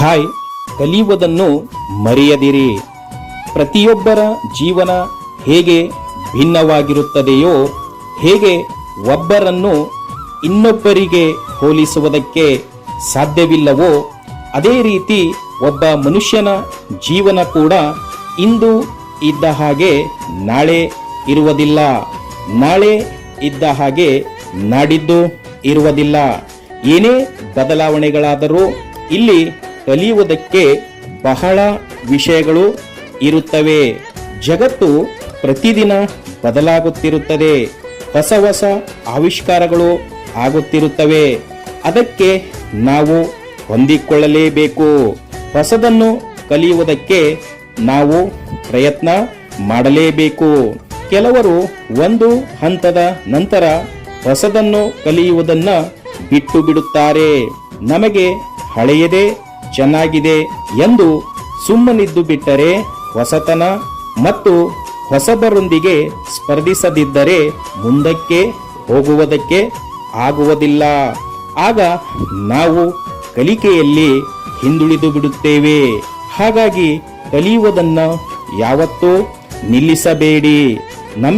Hi, ಕಲಿಯುವುದನ್ನು ಮರೆಯದಿರಿ. ಪ್ರತಿಯೊಬ್ಬರ ಜೀವನ ಹೇಗೆ ಭಿನ್ನವಾಗಿರುತ್ತದೆಯೋ, ಹೇಗೆ ಒಬ್ಬರನ್ನು ಇನ್ನೊಬ್ಬರಿಗೆ ಹೋಲಿಸುವುದಕ್ಕೆ ಸಾಧ್ಯವಿಲ್ಲವೋ, ಅದೇ ರೀತಿ ಒಬ್ಬ ಮನುಷ್ಯನ ಜೀವನ ಕೂಡ ಇಂದು ಇದ್ದ ಹಾಗೆ ನಾಳೆ ಇರುವುದಿಲ್ಲ. ನಾಳೆ ಇದ್ದ ಹಾಗೆ ನಾಡಿದ್ದು ಇರುವುದಿಲ್ಲ. ಏನೇ ಬದಲಾವಣೆಗಳಾದರೂ ಇಲ್ಲಿ ಕಲಿಯುವುದಕ್ಕೆ ಬಹಳ ವಿಷಯಗಳು ಇರುತ್ತವೆ. ಜಗತ್ತು ಪ್ರತಿದಿನ ಬದಲಾಗುತ್ತಿರುತ್ತದೆ. ಹೊಸ ಹೊಸ ಆವಿಷ್ಕಾರಗಳು ಆಗುತ್ತಿರುತ್ತವೆ. ಅದಕ್ಕೆ ನಾವು ಹೊಂದಿಕೊಳ್ಳಲೇಬೇಕು. ಹೊಸದನ್ನು ಕಲಿಯುವುದಕ್ಕೆ ನಾವು ಪ್ರಯತ್ನ ಮಾಡಲೇಬೇಕು. ಕೆಲವರು ಒಂದು ಹಂತದ ನಂತರ ಹೊಸದನ್ನು ಕಲಿಯುವುದನ್ನು ಬಿಟ್ಟು ಬಿಡುತ್ತಾರೆ. ನಮಗೆ ಹಳೆಯದೇ ಚೆನ್ನಾಗಿದೆ ಎಂದು ಸುಮ್ಮನಿದ್ದು ಬಿಟ್ಟರೆ ಹೊಸತನ ಮತ್ತು ಹೊಸಬರೊಂದಿಗೆ ಸ್ಪರ್ಧಿಸದಿದ್ದರೆ ಮುಂದಕ್ಕೆ ಹೋಗುವುದಕ್ಕೆ ಆಗುವುದಿಲ್ಲ. ಆಗ ನಾವು ಕಲಿಕೆಯಲ್ಲಿ ಹಿಂದುಳಿದು ಬಿಡುತ್ತೇವೆ. ಹಾಗಾಗಿ ಕಲಿಯುವುದನ್ನು ಯಾವತ್ತೂ ನಿಲ್ಲಿಸಬೇಡಿ. ನಮ್ಮ